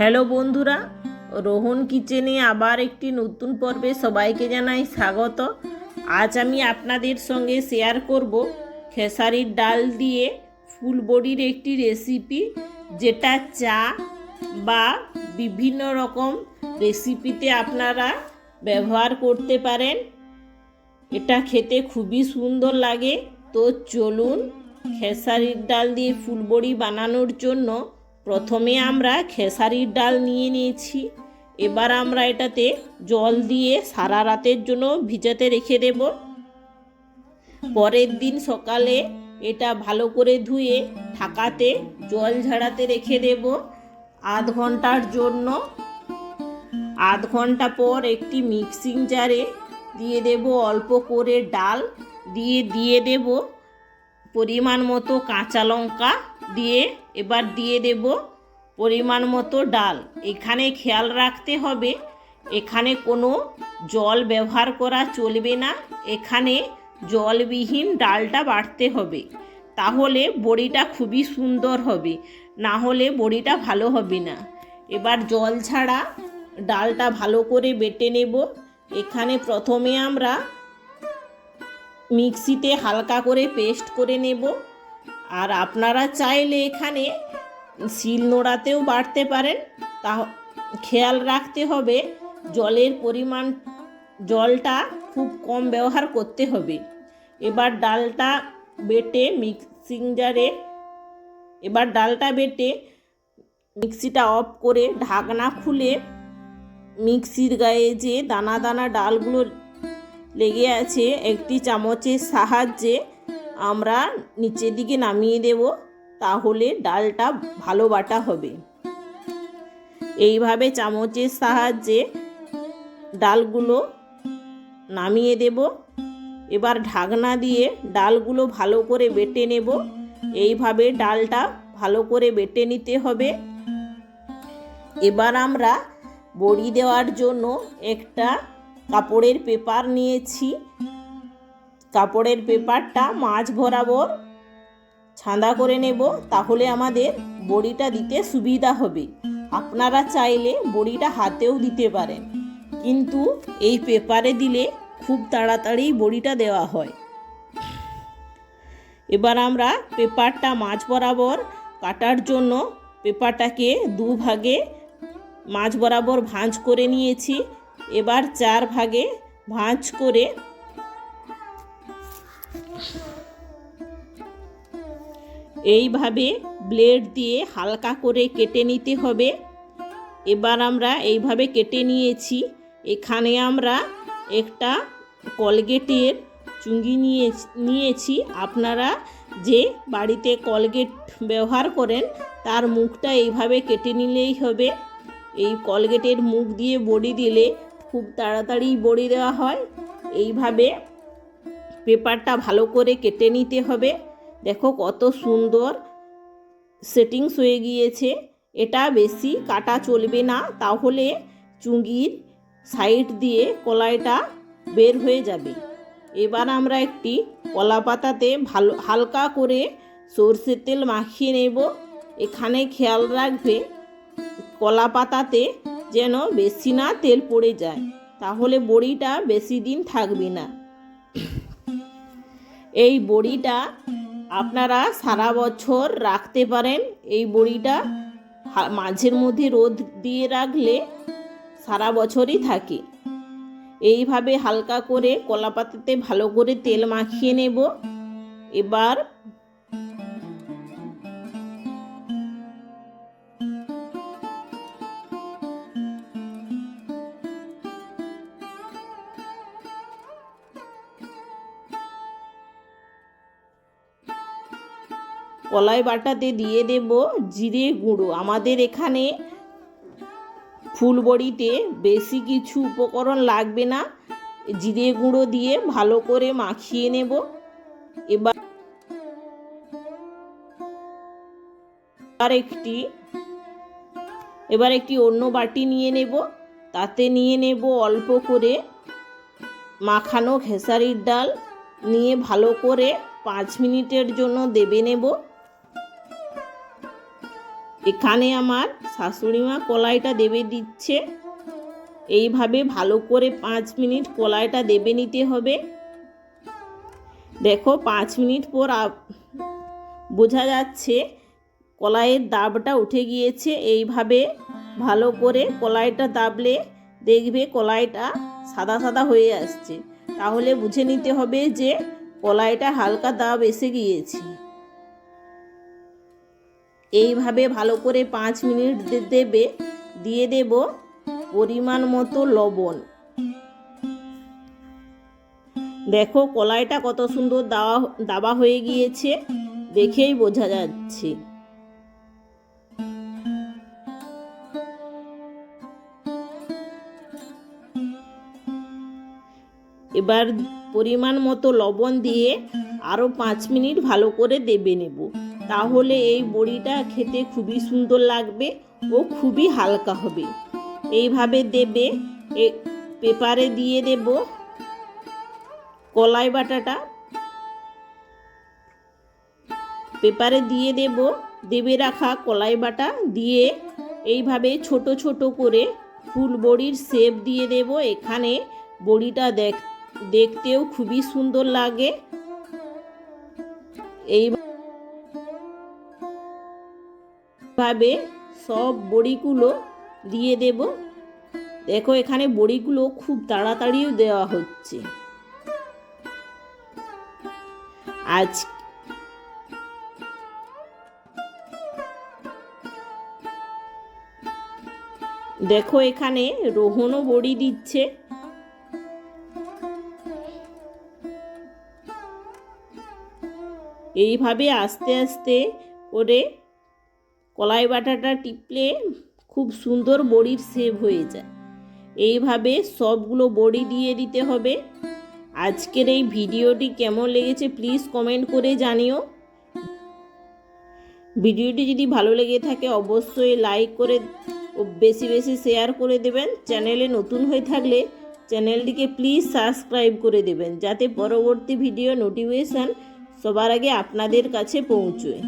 Hello বন্ধুরা, রোহন কিচেনে আবার একটি নতুন পর্বে সবাইকে জানাই স্বাগত। আজ আমি আপনাদের সঙ্গে শেয়ার করব খেসারির ডাল দিয়ে ফুল বড়ির একটি রেসিপি যেটা চা বা বিভিন্ন রকম রেসিপিতে আপনারা ব্যবহার করতে পারেন। এটা খেতে খুবই সুন্দর লাগে। তো চলুন, খেসারির ডাল দিয়ে ফুলবড়ি বানানোর জন্য প্রথমে আমরা খেসারির ডাল নিয়ে নিয়েছি। এবার আমরা এটাতে জল দিয়ে সারা রাতের জন্য ভিজাতে রেখে দেব। পরের দিন সকালে এটা ভালো করে ধুয়ে ঢাকাতে জল ঝাড়াতে রেখে দেব আধ ঘণ্টার জন্য। আধ ঘণ্টা পর একটি মিক্সিং জারে দিয়ে দেব অল্প করে ডাল, দিয়ে দিয়ে দেব পরিমাণ মতো কাঁচা লঙ্কা দিয়ে এবার দিয়ে দেব পরিমাণ মতো ডাল। এখানে খেয়াল রাখতে হবে, এখানে কোনো জল ব্যবহার করা চলবে না। এখানে জলবিহীন ডালটা বাড়তে হবে। তাহলে বড়িটা খুবই সুন্দর হবে, না হলে বড়িটা ভালো হবে না। এবার জল ছাড়া ডালটা ভালো করে বেটে নেব। এখানে প্রথমে আমরা মিক্সিতে হালকা করে পেস্ট করে নেব। আর আপনারা চাইলে এখানে শিল নোড়াতেও বাড়তে পারেন। তা খেয়াল রাখতে হবে, জলের পরিমাণ, জলটা খুব কম ব্যবহার করতে হবে। এবার ডালটা বেটে মিক্সিং জারে, এবার ডালটা বেটে মিক্সিটা অফ করে ঢাকনা খুলে মিক্সির গায়ে যে দানা দানা ডালগুলো লেগে আছে, একটি চামচের সাহায্যে আমরা নিচের দিকে নামিয়ে দেব, তাহলে ডালটা ভালো বাটা হবে। এইভাবে চামচের সাহায্যে ডালগুলো নামিয়ে দেব। এবার ঢাকনা দিয়ে ডালগুলো ভালো করে বেটে নেব। এইভাবে ডালটা ভালো করে বেটে নিতে হবে। এবার আমরা বড়ি দেওয়ার জন্য একটা কাপড়ের পেপার নিয়েছি। কাপড়ের পেপারটা মাছ বরাবর ছাঁদা করে নেব, তাহলে আমাদের বড়িটা দিতে সুবিধা হবে। আপনারা চাইলে বড়িটা হাতেও দিতে পারেন। কিন্তু এই পেপারে দিলে খুব তাড়াতাড়ি বড়িটা দেওয়া হয়। এবার আমরা পেপারটা মাছ বরাবর কাটার জন্য পেপারটাকে দু ভাগে মাছ বরাবর ভাঁজ করে নিয়েছি। এবার চার ভাগে ভাঁজ করে এইভাবে ব্লেড দিয়ে হালকা করে কেটে নিতে হবে। এবার আমরা এইভাবে কেটে নিয়েছি। এখানে আমরা একটা কলগেটের চুঙ্গি নিয়ে, নিয়েছি। আপনারা যে বাড়িতে কলগেট ব্যবহার করেন, তার মুখটা এইভাবে কেটে নিলেই হবে। এই কলগেটের মুখ দিয়ে বড়ি দিলে খুব তাড়াতাড়ি বড়ি দেওয়া হয়। এইভাবে পেপারটা ভালো করে কেটে নিতে হবে। দেখো কত সুন্দর সেটিংস হয়ে গিয়েছে। এটা বেশি কাটা চলবে না, তাহলে চুঙ্গির সাইড দিয়ে কলাইটা বের হয়ে যাবে। এবার আমরা একটি কলা পাতাতে ভালো, হালকা করে সর্ষের তেল মাখিয়ে নেব। এখানে খেয়াল রাখবে, কলা পাতাতে যেন বেশি না তেল পড়ে যায়, তাহলে বড়িটা বেশি দিন থাকবে না। এই বড়িটা আপনারা সারা বছর রাখতে পারেন। এই বড়িটা মাঝের মধ্যে রোদ দিয়ে রাখলে সারা বছরই থাকে। এইভাবে হালকা করে কলাপাতাতে ভালো করে তেল মাখিয়ে নেব। এবার কলাই বাটাতে দিয়ে দেব জিরে গুঁড়ো। আমাদের এখানে ফুলবড়িতে বেশি কিছু উপকরণ লাগবে না। জিরে গুঁড়ো দিয়ে ভালো করে মাখিয়ে নেব। এবার এবার একটি এবার একটি অন্য বাটি নিয়ে নেব। তাতে নিয়ে নেব অল্প করে মাখানো খেসারির ডাল। নিয়ে ভালো করে পাঁচ মিনিটের জন্য দেবে নেব। এখানে আমার শাশুড়ি মা কলাইটা দেবে দিচ্ছে। এইভাবে ভালো করে পাঁচ মিনিট কলাইটা দেবে নিতে হবে। দেখো, পাঁচ মিনিট পর বোঝা যাচ্ছে কলাইয়ের দাবটা উঠে গিয়েছে। এইভাবে ভালো করে কলাইটা দাবলে দেখবে কলাইটা সাদা সাদা হয়ে আসছে। তাহলে বুঝে নিতে হবে যে কলাইটা হালকা দাব এসে গিয়েছে। এইভাবে ভালো করে পাঁচ মিনিট দেবে, দিয়ে দেব পরিমাণ মতো লবণ। দেখো কলাইটা কত সুন্দর দাওয়া দাবা হয়ে গিয়েছে, দেখেই বোঝা যাচ্ছে। এবার পরিমাণ মতো লবণ দিয়ে আরও পাঁচ মিনিট ভালো করে দেবে নেব। তাহলে এই বড়িটা খেতে খুবই সুন্দর লাগবে ও খুবই হালকা হবে। এইভাবে দেবে, এ পেপারে দিয়ে দেব কলাই বাটাটা। পেপারে দিয়ে দেব, দেবে রাখা কলাই বাটা দিয়ে এইভাবে ছোট ছোট করে ফুল বড়ির শেপ দিয়ে দেব। এখানে বড়িটা দেখ, দেখতেও খুবই সুন্দর লাগে। এইভাবে সব বড়িগুলো দিয়ে দেব? দেখো, এখানে বড়িগুলো খুব তাড়াতাড়িও দেওয়া হচ্ছে। আজ দেখো, এখানে রোহনও বড়ি দিচ্ছে। এইভাবে আস্তে আস্তে করে কলাই বাটাটা টিপলে খুব সুন্দর বড়ির সেভ হয়ে যায়। এইভাবে সবগুলো বড়ি দিয়ে দিতে হবে। আজকের এই ভিডিওটি কেমন লেগেছে প্লিজ কমেন্ট করে জানিও। ভিডিওটি যদি ভালো লেগে থাকে অবশ্যই লাইক করে ও বেশি বেশি শেয়ার করে দেবেন। চ্যানেলে নতুন হয়ে থাকলে চ্যানেলটিকে প্লিজ সাবস্ক্রাইব করে দেবেন যাতে পরবর্তী ভিডিও নোটিফিকেশান সবার আগে আপনাদের কাছে পৌঁছয়।